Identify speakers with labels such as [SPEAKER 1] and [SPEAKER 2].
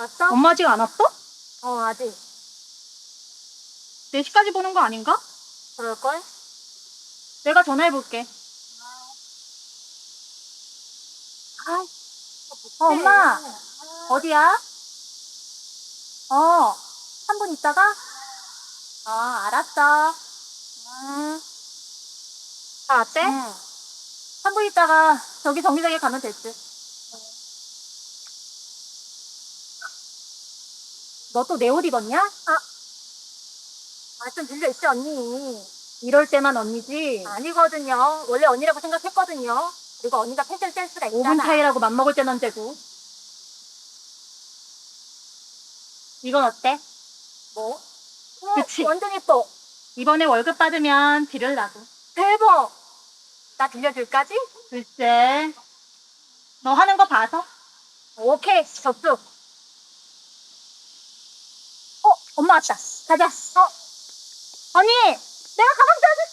[SPEAKER 1] 왔어?
[SPEAKER 2] 엄마 아직 안 왔어?
[SPEAKER 1] 어, 아직.
[SPEAKER 2] 4시까지 보는 거 아닌가?
[SPEAKER 1] 그럴걸?
[SPEAKER 2] 내가 전화해볼게.
[SPEAKER 1] 어, 엄마. 어디야? 어, 3분 있다가? 어, 알았어. 음. 다 왔대? 응. 3분 있다가 저기 정류장에 가면 됐지. 너 또 내 옷 입었냐? 아, 아, 좀 빌려있지, 언니. 이럴 때만 언니지. 아니거든요. 원래 언니라고 생각했거든요. 그리고 언니가 패션 센스가 있잖아.
[SPEAKER 2] 5분 차이라고 맘먹을 때는 되고. 이건 어때?
[SPEAKER 1] 뭐?
[SPEAKER 2] 그치.
[SPEAKER 1] 완전 예뻐.
[SPEAKER 2] 이번에 월급 받으면 빌려라고.
[SPEAKER 1] 대박. 나 빌려줄까지?
[SPEAKER 2] 글쎄. 너 하는 거 봐서.
[SPEAKER 1] 오케이, 접수. 엄마 왔다. 가자. 어? 언니, 내가 가방 따줄